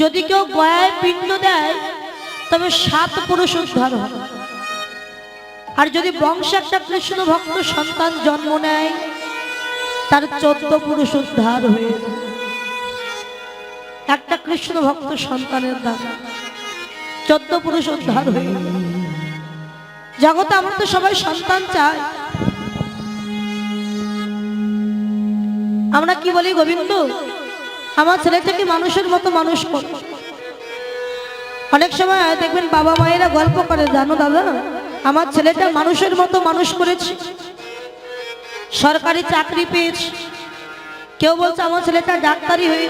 যদি কেউ গয়ায় পিণ্ড দেয়, তবে সাত পুরুষ উদ্ধার হয়। আর যদি বংশে একটা কৃষ্ণ ভক্ত সন্তান জন্ম নেয়, তার চোদ্দ পুরুষ উদ্ধার হয়ে একটা কৃষ্ণ ভক্ত সন্তানের দ্বারা চোদ্দ পুরুষ উদ্ধার হয়ে। জগতে আমরা তো সবাই সন্তান চাই। আমরা কি বলি গোবিন্দ? আমার ছেলেটাকে মানুষের মতো মানুষ কর অনেক সময় দেখবেন বাবা মায়েরা গল্প করে, জানো দাদা? আমার ছেলেটা মানুষের মতো মানুষ করেছে। সরকারি চাকরি পেয়েছে। কেউ বলছে আমার ছেলেটা ডাক্তারি হয়ে,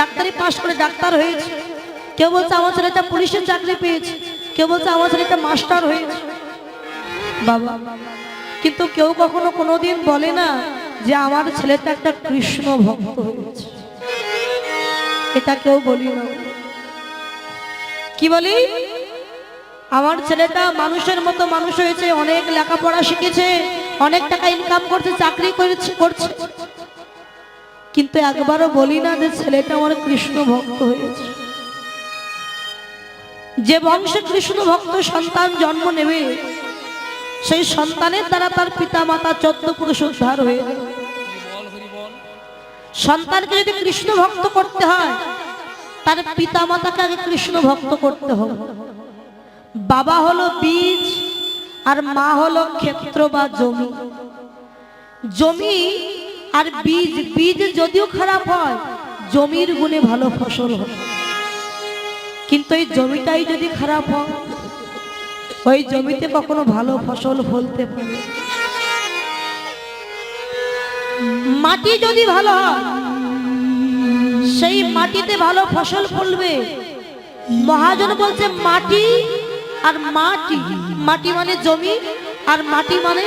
ডাক্তারি পাশ করে ডাক্তার হয়েছে। কেউ বলছে আমার ছেলেটা পুলিশের চাকরি পেয়েছে। কেউ বলছে আমার ছেলেটা মাস্টার হয়েছে। বাবা, কিন্তু কেউ কখনো কোনোদিন বলে না যে আমার ছেলেটা একটা কৃষ্ণ ভক্ত হয়েছে। এটা কেউ বলি না। কি বলি? আমার ছেলেটা মানুষের মতো মানুষ হয়েছে, অনেক লেখাপড়া শিখেছে, অনেক টাকা ইনকাম করছে, চাকরি করেছে কিন্তু একবারও বলি না যে ছেলেটা আমার কৃষ্ণ ভক্ত হয়েছে। যে বংশে কৃষ্ণ ভক্ত সন্তান জন্ম নেবে, সেই সন্তানের দ্বারা তার পিতা মাতা চোদ্দ পুরুষ উদ্ধার হয়ে যাবে। সন্তানকে যদি কৃষ্ণ ভক্ত করতে হয়, তার পিতা মাতাকে আগে কৃষ্ণ ভক্ত করতে হবে। বাবা হলো বীজ আর মা হলো ক্ষেত্র বা জমি। জমি আর বীজ বীজ যদিও খারাপ হয়, জমির গুণে ভালো ফসল হয়। কিন্তু এই জমিটাই যদি খারাপ হয়, ওই জমিতে কখনো ভালো ফসল ফলতে পারে। মাটি যদি ভালো হয়, সেই মাটিতে ভালো ফসল ফলবে। মহাজন বলছে, মাটি আর মাটি। মাটি মানে জমি, আর মাটি মানে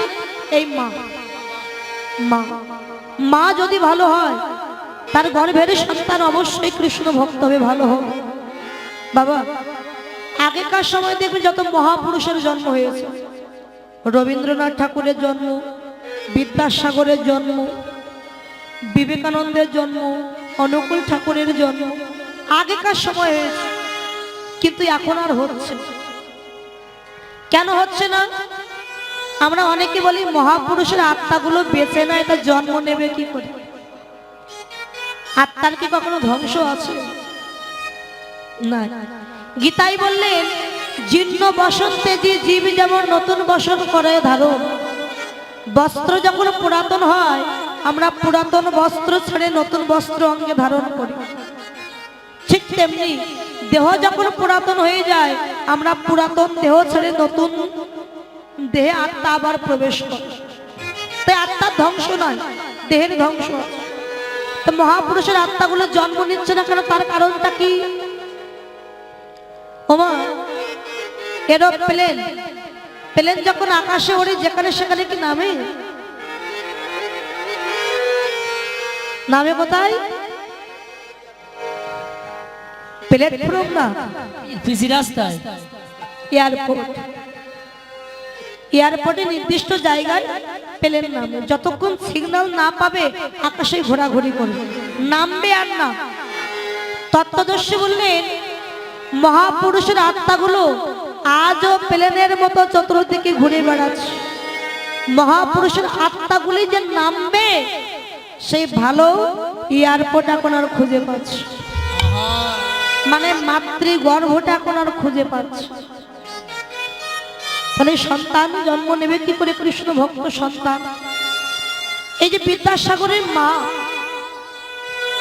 এই মা। মা। মা যদি ভালো হয়, তার গর্ভের সন্তান অবশ্যই কৃষ্ণ ভক্ত হবে ভালো হবে বাবা, আগেকার সময় দেখবেন যত মহাপুরুষের জন্ম হয়েছে। রবীন্দ্রনাথ ঠাকুরের জন্ম, বিদ্যাসাগরের জন্ম বিবেকানন্দের জন্ম, অনুকূল ঠাকুরের জন্ম, আগেকার সময় হয়েছে কিন্তু এখন আর হচ্ছে। কেন হচ্ছে না? আমরা অনেকে বলি মহাপুরুষের আত্মাগুলো বেঁচে না এটা জন্ম নেবে কি করে? আত্মার কি কখনো ধ্বংস আছে? না। গীতাই বললেন, জীর্ণ বসন্তে যে জীব যেমন নতুন বসন করে ধারণ বস্ত্র যখন পুরাতন হয় আমরা পুরাতন বস্ত্র ছেড়ে নতুন বস্ত্র অঙ্গে ধারণ করি। ঠিক তেমনি দেহ যখন পুরাতন হয়ে যায়, আমরা পুরাতন দেহ ছেড়ে নতুন দেহে আত্মা আবার প্রবেশ করে। তাই আত্মার ধ্বংস নয়, দেহের ধ্বংস। তো মহাপুরুষের আত্মাগুলো জন্ম নিচ্ছে না কেন? তার কারণটা কি? ওমা এরোপ্লেন প্লেন যখন আকাশে ওড়ে, যেখানে সেখানে কি নামে? নামে কোথায়? প্ল্যাটফর্ম না? পিসি রাস্তায়। এয়ারপোর্ট। এয়ারপোর্টে নির্দিষ্ট জায়গায় প্লেন নামে। যতক্ষণ সিগন্যাল না পাবে আকাশে ঘোরাঘুরি করবে। নামবে আর না। তত্ত্বদর্শী বললেন মহাপুরুষের আত্মাগুলো আজও প্লেনের মতো চতুর্দিকে ঘুরে বেড়াচ্ছে। মহাপুরুষের আত্মাগুলি যে নামবে সেই ভালো এয়ারপোর্ট এখন আর খুঁজে পাচ্ছে। মানে মাতৃ গর্ভটা এখন আর খুঁজে পাচ্ছে। তাহলে সন্তান জন্ম নেবে কি করে? কৃষ্ণ ভক্ত সন্তান। এই যে বিদ্যাসাগরের মা,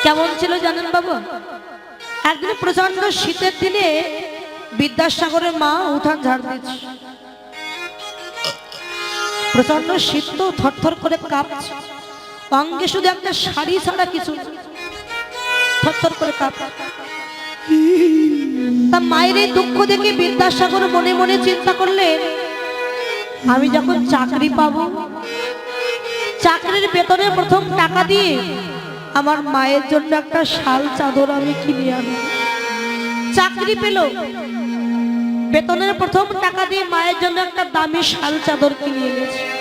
কেমন ছিল জানেন বাবু? একদিন প্রচণ্ড শীতের দিনে বিদ্যাসাগরের মা উঠান ঝাড় দিচ্ছে। প্রচণ্ড শীত তো থরথর করে কাঁপছে। অঙ্গে শুধু একটা শাড়ি ছাড়া কিছু তা মায়ের এই দুঃখ দেখে বিদ্যাসাগর মনে মনে চিন্তা করলেন আমি যখন চাকরি পাবো, চাকরির বেতনের প্রথম টাকা দিয়ে আমার মায়ের জন্য একটা শাল চাদর আমি কিনে আনি। চাকরি পেল। বেতনের প্রথম টাকা দিয়ে মায়ের জন্য একটা দামি শাল চাদর কিনে এনেছে।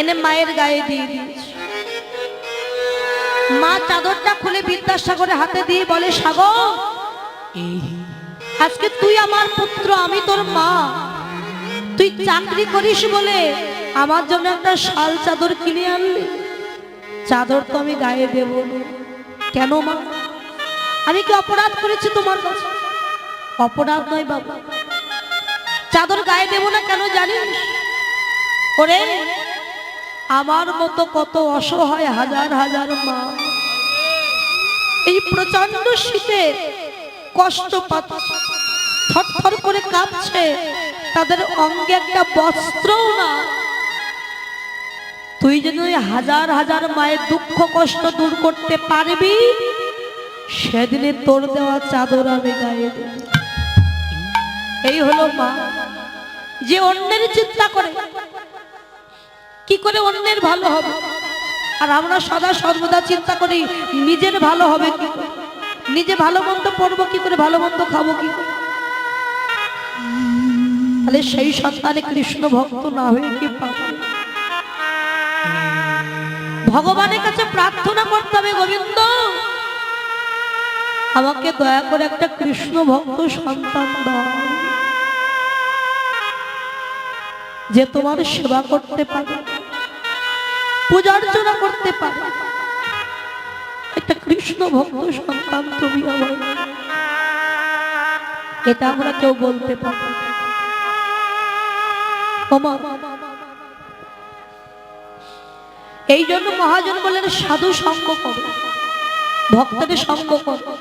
এনে মায়ের গায়ে দিয়ে দিয়েছে। মা চাদরটা খুলে বিদ্যাসাগরে হাতে দিয়ে বলে সাগর আজকে তুই আমার পুত্র আমি তোর মা। তুই চাকরি করিস বলে আমার জন্য একটা শাল চাদর কিনে আনলি। চাদর তো আমি গায়ে দেব। কেন মা? আমি কি অপরাধ করেছি তোমার কাছে? অপরাধ নয় বাবা। চাদর গায়ে দেব না কেন জানিস? ওরে আমার মতো কত অসহায় হাজার হাজার মা। এই প্রচণ্ড শীতে কষ্ট থরথর করে কাঁপছে। তাদের অঙ্গে একটা বস্ত্রও না। তুই ওই হাজার হাজার মায়ের দুঃখ কষ্ট দূর করতে পারবি, সেদিনে তোর দেওয়া চাদর আমি গায়ে এই হলো মা। যে অন্যের চিন্তা করে কি করে অন্যের ভালো হবে? আর আমরা সদা সর্বদা চিন্তা করি, নিজের ভালো হবে কি নিজে ভালো মন্দ পড়ব কি করে? ভালো মন্দ খাব কি তাহলে সেই সন্তানে কৃষ্ণ ভক্ত না হয়ে কি ভগবানের কাছে প্রার্থনা করতে হবে, গোবিন্দ। আমাকে দয়া করে একটা কৃষ্ণ ভক্ত সন্তান যে তোমার সেবা করতে পারে। পূজা অর্চনা করতে পারে। একটা কৃষ্ণ ভক্ত সন্তান তুমি আমার। এটা আমরা কেউ বলতে পারি এই জন্য মহাজন বললেন সাধু সঙ্গ করো। ভক্তদের সঙ্গ করো।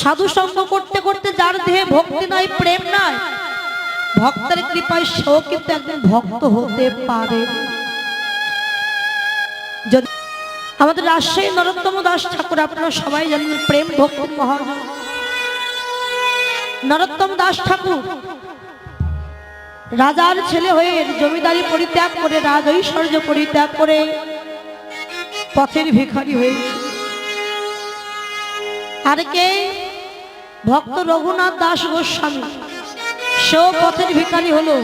সাধু সঙ্গ করতে করতে যার দেহে ভক্তি নাই, প্রেম নাই, ভক্তের কৃপায় সেও কিন্তু একজন ভক্ত হতে পারে। যদি আমাদের রাজশাহী নরোত্তম দাস ঠাকুর, আপনারা সবাই জানেন প্রেম ভক্তি মহাজন নরোত্তম দাস ঠাকুর, রাজার ছেলে হয়ে জমিদারি পরিত্যাগ করে রাজ ঐশ্বর্য পরিত্যাগ করে পথের ভিখারি হয়ে আর কে? ভক্ত রঘুনাথ দাস গোস্বামী। সেও পথের ভিখারি হলো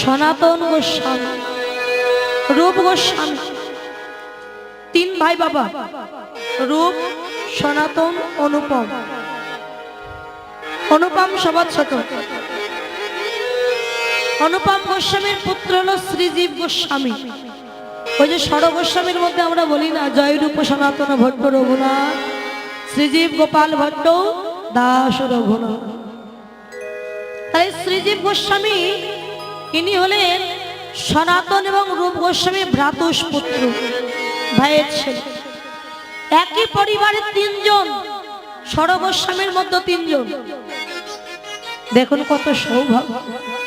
সনাতন গোস্বামী, রূপ গোস্বামী। তিন ভাই বাবা। রূপ, সনাতন, অনুপম। অনুপম সবার ছোট। অনুপম গোস্বামীর পুত্র হল শ্রীজীব গোস্বামী। ওই যে ষড় গোস্বামীর মধ্যে আমরা বলি না, জয়রূপ সনাতন ভট্ট রঘুনাথ, শ্রীজীব গোপাল ভট্ট, দাস রঘুনাথ। তাই শ্রীজীব গোস্বামী, ইনি হলেন সনাতন এবং রূপ গোস্বামী ভ্রাতুষ পুত্র। ভাইয়ের ছেলে। একই পরিবারের তিনজন সরগোস্বামীর গোস্বামীর মধ্যে তিনজন। দেখুন কত সৌভাগ্য।